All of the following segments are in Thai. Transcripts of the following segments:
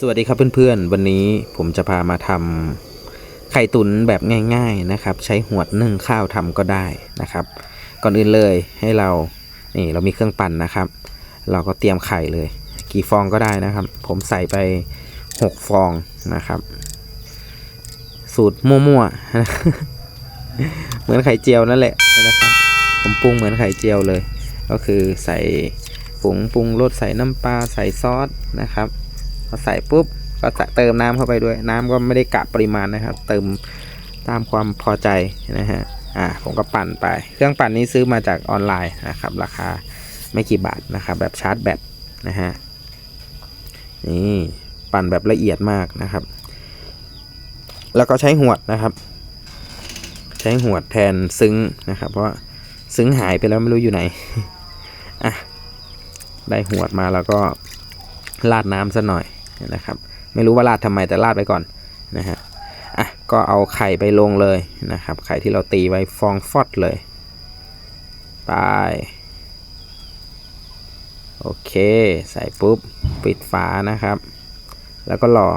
สวัสดีครับเพื่อนๆ วันนี้ผมจะพามาทำไข่ตุ๋นแบบง่าย ๆนะครับ ใช้หวดนึ่งข้าวทำก็ได้นะครับ ก่อนอื่นเลยให้เรานี่เรามีเครื่องปั่นนะครับ เราก็เตรียมไข่เลย กี่ฟองก็ได้นะครับ ผมใส่ไป 6 ฟองนะครับ สูตรมั่วๆ เหมือนไข่เจียวนั่นแหละนะครับ ผมปรุงเหมือนไข่เจียวเลย ก็คือใส่ผงปรุงรสใส่น้ำปลาใส่ซอสนะครับ พอใส่ปุ๊บก็จะเติมน้ำเข้าไปด้วย น้ำก็ไม่ได้กะปริมาณนะครับ เติมตามความพอใจนะฮะอ่าผมก็ปั่นไป เครื่องปั่นนี้ซื้อมาจากออนไลน์นะครับ ราคาไม่กี่บาทนะครับ แบบชาร์จแบตนะฮะนี่ปั่นแบบละเอียดมากนะครับ แล้วก็ใช้หวดนะครับ ใช้หวดแทนซึ้งนะครับ เพราะซึ้งหายไปแล้วไม่รู้อยู่ไหนอะได้หวดมาแล้วก็ราดน้ำซะหน่อย นะครับ ไม่รู้ว่าราดทำไมแต่ราดไปก่อนนะฮะอะก็เอาไข่ไปลงเลยนะครับ ไข่ที่เราตีไว้ฟองฟอดเลย ไป โอเค ใส่ปุ๊บ ปิดฝานะครับ แล้วก็รอ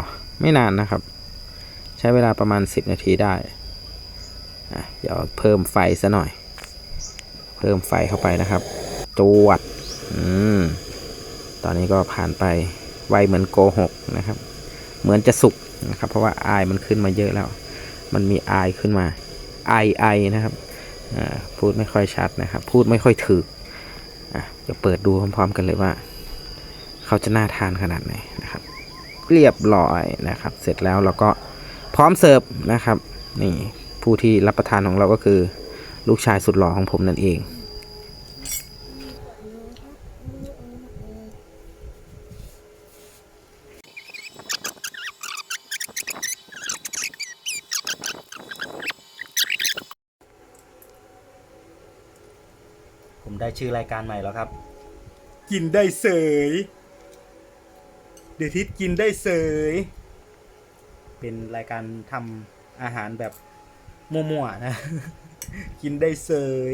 ไม่นานนะครับ ใช้เวลาประมาณ 10 นาทีได้อะเดี๋ยวเพิ่มไฟซะหน่อย เพิ่มไฟเข้าไปนะครับ จวด อืม ตอนนี้ก็ผ่านไป ไวเหมือนโกหกนะครับ เหมือนจะสุกนะครับ เพราะว่าอายมันขึ้นมาเยอะแล้ว มันมีอายขึ้นมาไอไอนะครับพูดไม่ค่อยชัดนะครับ พูดไม่ค่อยถึกอะเดี๋ยวเปิดดูพร้อมๆกันเลยว่า เขาจะน่าทานขนาดไหนนะครับเรียบร้อยนะครับ เสร็จแล้วเราก็พร้อมเสิร์ฟนะครับ นี่ผู้ที่รับประทานของเราก็คือ ลูกชายสุดหล่อของผมนั่นเอง ผมได้ชื่อรายการใหม่แล้วครับ กินได้เสยเดยวทิศกินได้เสย เป็นรายการทำอาหารแบบมั่วๆนะ กินได้เสย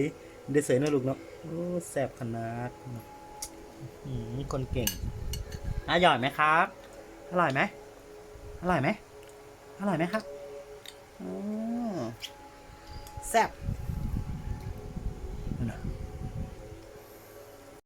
ได้เสยนะลูกเนาะโอ้แซ่บขนาดอืมคนเก่งอร่อยไหมครับ อร่อยไหมอร่อยไหมอร่อยไหมครับอ๋อแซ่บ